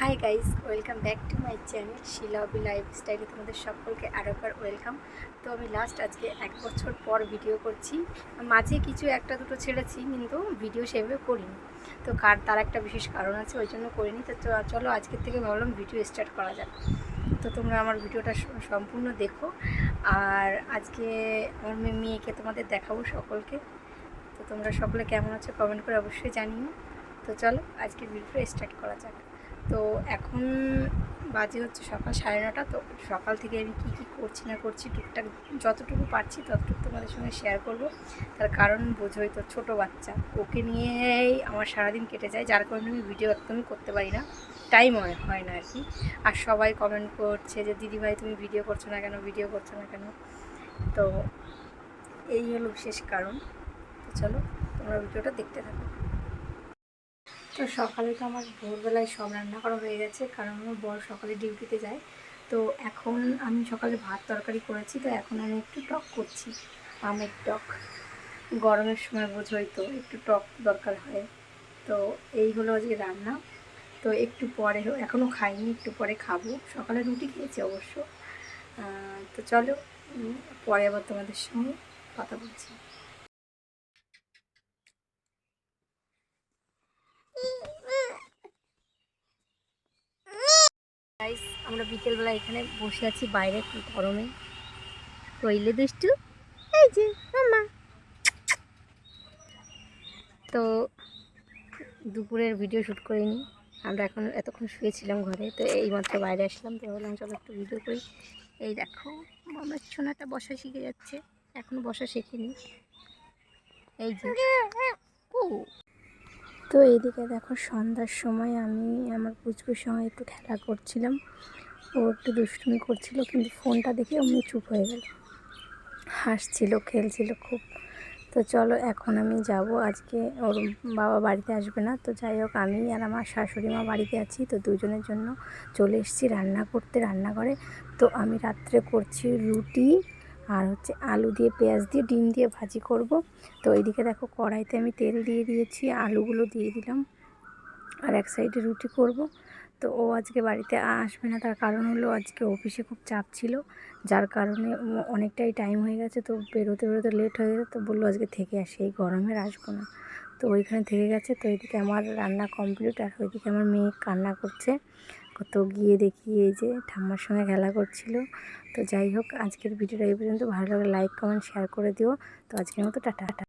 Hi guys welcome back to my channel শিলাবি লাইফস্টাইলে তোমাদের সকলকে আরও একবার ওয়েলকাম তো আমি লাস্ট আজকে এক বছর পর ভিডিও করছি। মাঝে কিছু একটা দুটো ছেড়েছি, কিন্তু ভিডিও সেভাবে করিনি। তো কার তার একটা বিশেষ কারণ আছে, ওই জন্য করিনি। তো চলো আজকের থেকে ভাবলাম ভিডিও স্টার্ট করা যাক। তো তোমরা আমার ভিডিওটা সম্পূর্ণ দেখো। আর আজকে আমার মেয়ে- মেয়েকে তোমাদের দেখাবো সকলকে। তো তোমরা সকলে কেমন আছো কমেন্ট করে অবশ্যই জানিও। তো চলো আজকে ভিডিওটা স্টার্ট করা যাক। তো এখন বাজে হচ্ছে সকাল সাড়ে নটা, তো সকাল থেকে আমি কী কী করছি না করছি টুকটাক যতটুকু পারছি ততটুকু তোমাদের সঙ্গে শেয়ার করব। তার কারণ বোঝোই তো ছোটো বাচ্চা, ওকে নিয়েই আমার সারাদিন কেটে যায়, যার কারণে আমি ভিডিও একদমই করতে পারি না। টাইম হয় না আর কি আর সবাই কমেন্ট করছে যে, দিদিভাই, তুমি ভিডিও করছ না কেন? ভিডিও করছ না কেন? তো এই হলো বিশেষ কারণ। তো চলো, তোমরা ভিডিওটা দেখতে থাকো। তো সকালে তো আমার ভোরবেলায় সব রান্না করা হয়ে গেছে, কারণ আমার বর সকালে ডিউটিতে যায়। তো এখন আমি সকালে ভাত তরকারি করেছি, তো এখন আমি একটু টক করছি, আমের টক। গরমের সময় বোঝোই তো, একটু টক দরকার হয়। তো এই হলো আজকে রান্না। তো একটু পরে এখনও খাইনি, একটু পরে খাব। সকালে রুটি খেয়েছি অবশ্য। তো চলো পরে আবার তোমাদের সঙ্গে কথা বলছি। গাইস আমরা বিকেলবেলা এখানে বসে আছি বাইরে একটু গরমে। কইলে দুষ্টু, এই যে মামা তো দুপুরের ভিডিও শ্যুট করিনি। আমরা এখন এতক্ষণ শুয়েছিলাম ঘরে, তো এইমাত্র বাইরে আসলাম, তো বললাম চলো একটু ভিডিও করি। এই দেখো আমার সোনাটা বসা শিখে যাচ্ছে এখনও বসা শেখেনি। এই যে, ও। তো এইদিকে দেখো সন্ধ্যার সময় আমি আমার পুচকুর সঙ্গে একটু খেলা করছিলাম। ও একটু দুষ্টুমি করছিল, কিন্তু ফোনটা দেখে অমনি চুপ হয়ে গেল। হাসছিল, খেলছিল খুব। তো চলো, এখন আমি যাব। আজকে ওর বাবা বাড়িতে আসবে না। তো যাই হোক, আমি আর আমার শাশুড়ি মা বাড়িতে আছি। তো দুজনের জন্য চলে এসেছি রান্না করতে রান্নাঘরে। তো আমি রাত্রে করছি রুটি আর হচ্ছে আলু দিয়ে পেঁয়াজ দিয়ে ডিম দিয়ে ভাজি করব। তো এইদিকে দেখো কড়াইতে আমি তেল দিয়ে দিয়েছি, আলুগুলো দিয়ে দিলাম আর এক সাইডে রুটি করব। তো ও আজকে বাড়িতে আসবে না, তার কারণ হলো আজকে অফিসে খুব চাপ ছিল, যার কারণে অনেকটাই টাইম হয়ে গেছে, তো বেরোতে বেরোতে লেট হয়ে গেছে, তো বলল আজকে থেকে আসি, এই গরমের আসব না। তো ওইখানে থেকে গেছে, তো এদিকে আমার রান্না কমপ্লিট আর ওইদিকে আমার মেয়ে কান্না করছে। তো গিয়ে দেখি এই যে ঠাম্মার সঙ্গে খেলা করছিল। তো যাই হোক, আজকের ভিডিওটা এই পর্যন্ত। ভালো লাগে লাইক কমেন্ট শেয়ার করে দিও। তো আজকের মতো, টাটা।